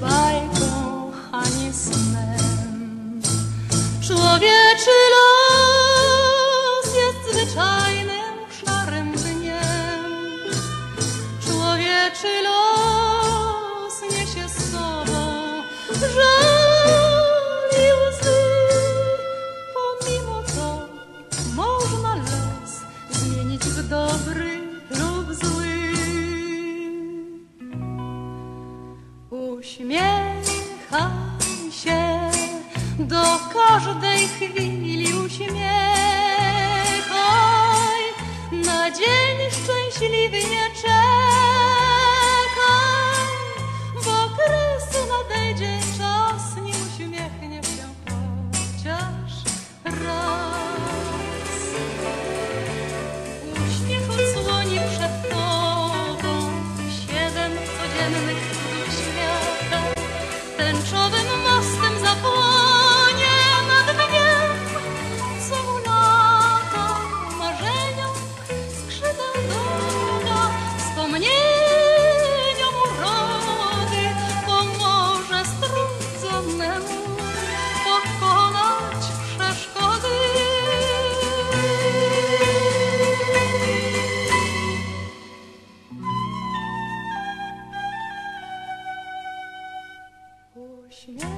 bajką ani snem. Człowieczy los jest zwyczajnym szarym dniem. Człowieczy los niesie z sobą żal i łzy. Pomimo to można los zmienić w dobry lub zły. Uśmiechaj się do każdej chwili, uśmiechaj na dzień szczęśliwy nie czekaj, bo kres nadejdzie czas, nie uśmiechnie się chociaż raz. Uśmiech odsłoni przed tobą siedem codziennych. and trouble. Uśmiechaj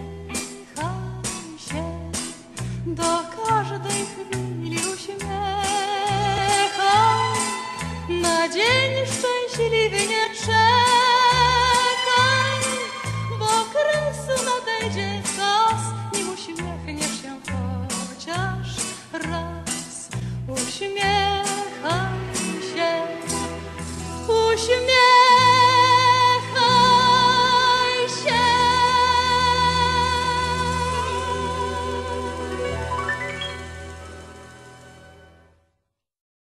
się. Do każdej chwili, uśmiechaj. Na dzień szczęśliwy nie czekaj, bo kres nadejdzie czas, nim uśmiechniesz się chociaż raz. Uśmiechaj się, uśmiechaj